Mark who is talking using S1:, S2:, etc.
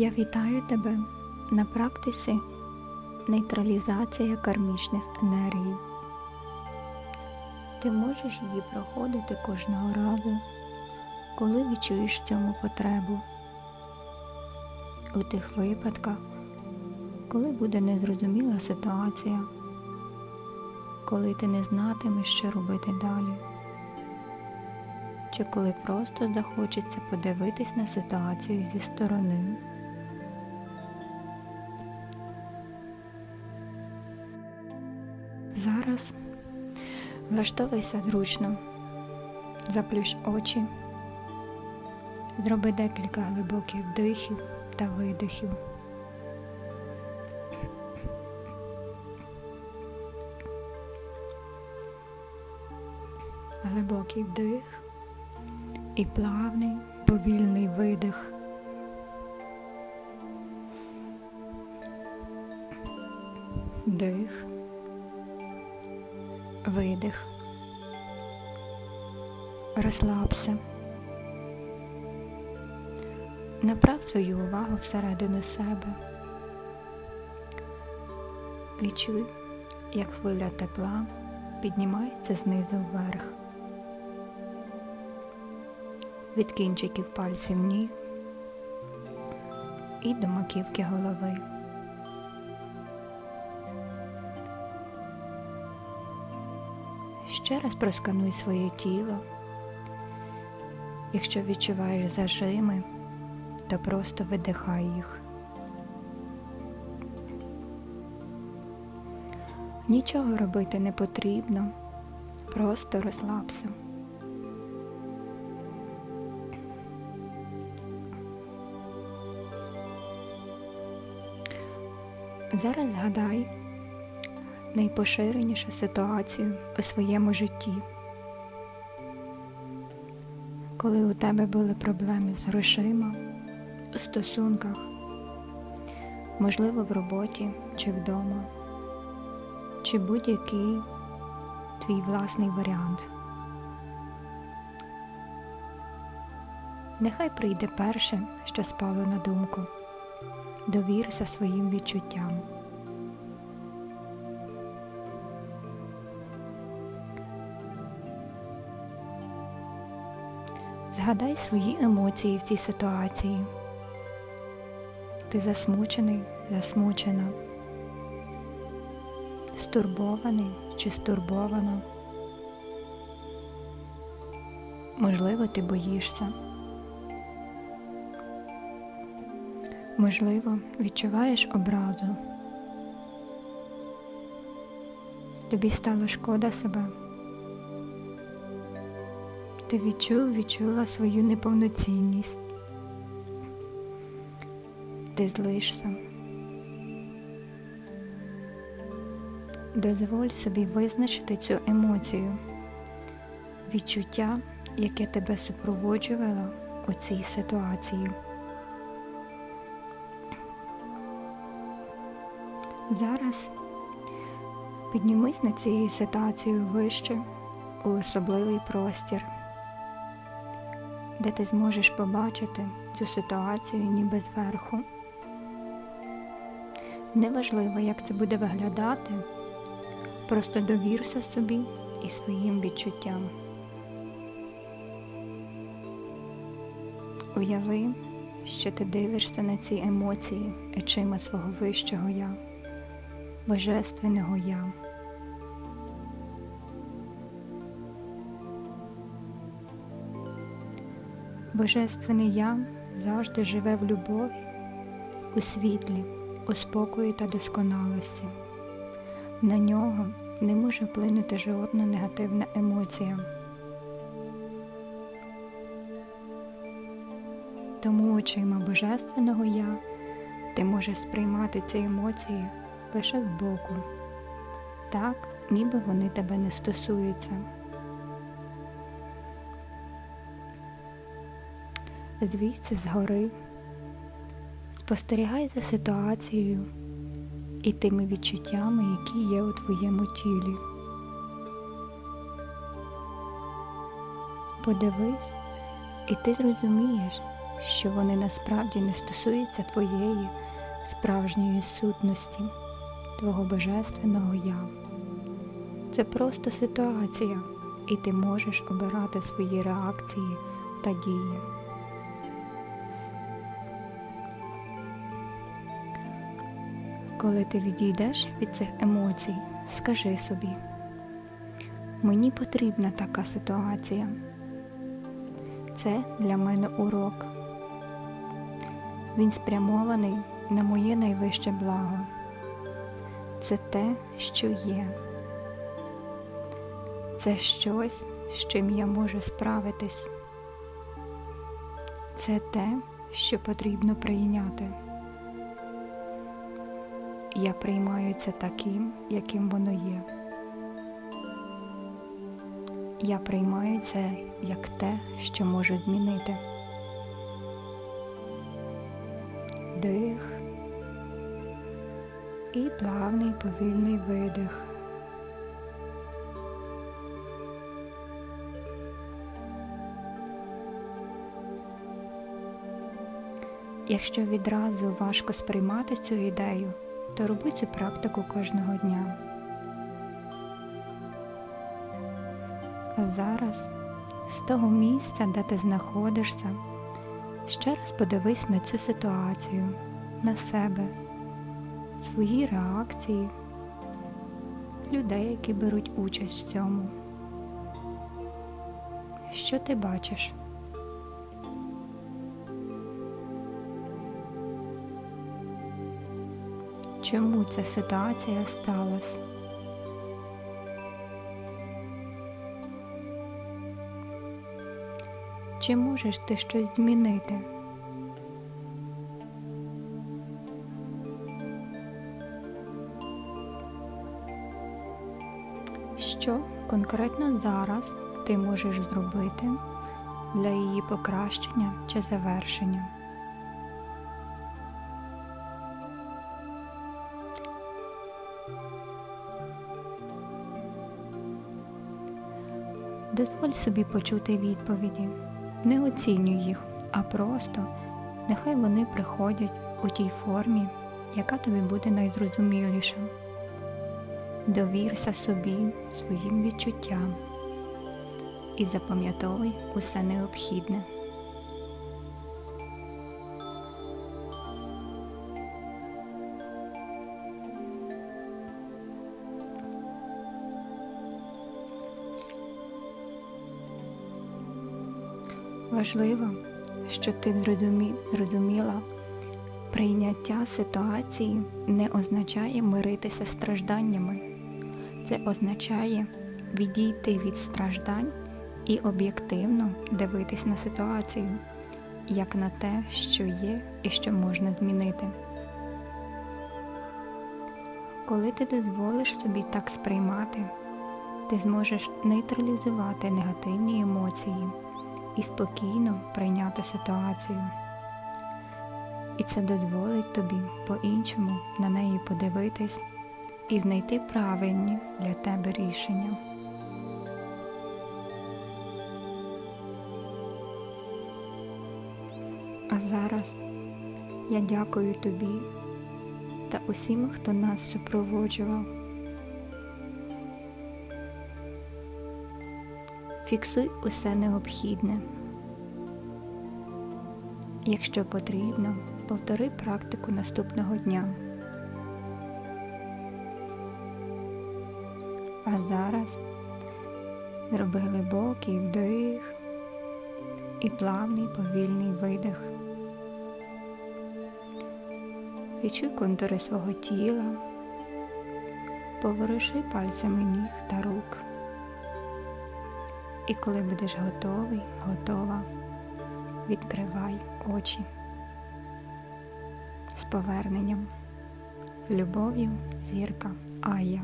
S1: Я вітаю тебе на практиці нейтралізація кармічних енергій. Ти можеш її проходити кожного разу, коли відчуєш в цьому потребу. У тих випадках, коли буде незрозуміла ситуація, коли ти не знатимеш, що робити далі, чи коли просто захочеться подивитись на ситуацію зі сторони. Зараз влаштовуйся зручно, заплющ очі, зроби декілька глибоких вдихів та видихів. Глибокий вдих і плавний повільний видих. Дих видих. Розслабся. Направ свою увагу всередину себе. Відчуй, як хвиля тепла піднімається знизу вверх. Від кінчиків пальців ніг і до маківки голови. Ще раз проскануй своє тіло. Якщо відчуваєш зажими, то просто видихай їх. Нічого робити не потрібно, просто розслабся. Зараз згадай найпоширенішу ситуацію у своєму житті. Коли у тебе були проблеми з грошима, у стосунках, можливо, в роботі чи вдома, чи будь-який твій власний варіант. Нехай прийде перше, що спало на думку. Довірся своїм відчуттям. Згадай свої емоції в цій ситуації. Ти засмучений, засмучена, стурбований чи стурбована. Можливо, ти боїшся. Можливо, відчуваєш образу. Тобі стало шкода себе. Ти відчув, відчула свою неповноцінність. Ти злишся. Дозволь собі визначити цю емоцію, відчуття, яке тебе супроводжувало у цій ситуації. Зараз піднімись на цією ситуацією вище у особливий простір, де ти зможеш побачити цю ситуацію ніби зверху. Неважливо, як це буде виглядати, просто довірся собі і своїм відчуттям. Уяви, що ти дивишся на ці емоції очима свого вищого я, божественного я. Божественне Я завжди живе в любові, у світлі, у спокої та досконалості. На нього не може вплинути жодна негативна емоція. Тому очима Божественного Я ти можеш сприймати ці емоції лише збоку, так, ніби вони тебе не стосуються. Звідси згори, спостерігай за ситуацією і тими відчуттями, які є у твоєму тілі. Подивись, і ти зрозумієш, що вони насправді не стосуються твоєї справжньої сутності, твого божественного я. Це просто ситуація, і ти можеш обирати свої реакції та дії. Коли ти відійдеш від цих емоцій, скажи собі, мені потрібна така ситуація. Це для мене урок. Він спрямований на моє найвище благо. Це те, що є. Це щось, з чим я можу справитись. Це те, що потрібно прийняти. Я приймаю це таким, яким воно є. Я приймаю це як те, що можу змінити. Дих і плавний повільний видих. Якщо відразу важко сприймати цю ідею, то роби цю практику кожного дня. А зараз, з того місця, де ти знаходишся, ще раз подивись на цю ситуацію, на себе, свої реакції, людей, які беруть участь в цьому. Що ти бачиш? Чому ця ситуація сталася? Чи можеш ти щось змінити? Що конкретно зараз ти можеш зробити для її покращення чи завершення? Дозволь собі почути відповіді, не оцінюй їх, а просто нехай вони приходять у тій формі, яка тобі буде найзрозуміліша. Довірся собі, своїм відчуттям і запам'ятовуй усе необхідне. Важливо, щоб ти зрозумі- зрозуміла, прийняття ситуації не означає миритися з стражданнями. Це означає відійти від страждань і об'єктивно дивитись на ситуацію, як на те, що є і що можна змінити. Коли ти дозволиш собі так сприймати, ти зможеш нейтралізувати негативні емоції і спокійно прийняти ситуацію. І це дозволить тобі по-іншому на неї подивитись і знайти правильні для тебе рішення. А зараз я дякую тобі та усім, хто нас супроводжував. Фіксуй усе необхідне. Якщо потрібно, повтори практику наступного дня. А зараз зроби глибокий вдих і плавний повільний видих. Відчуй контури свого тіла, поворуши пальцями ніг та рук. І коли будеш готовий, готова, відкривай очі з поверненням. Любов'ю, зірка Ая.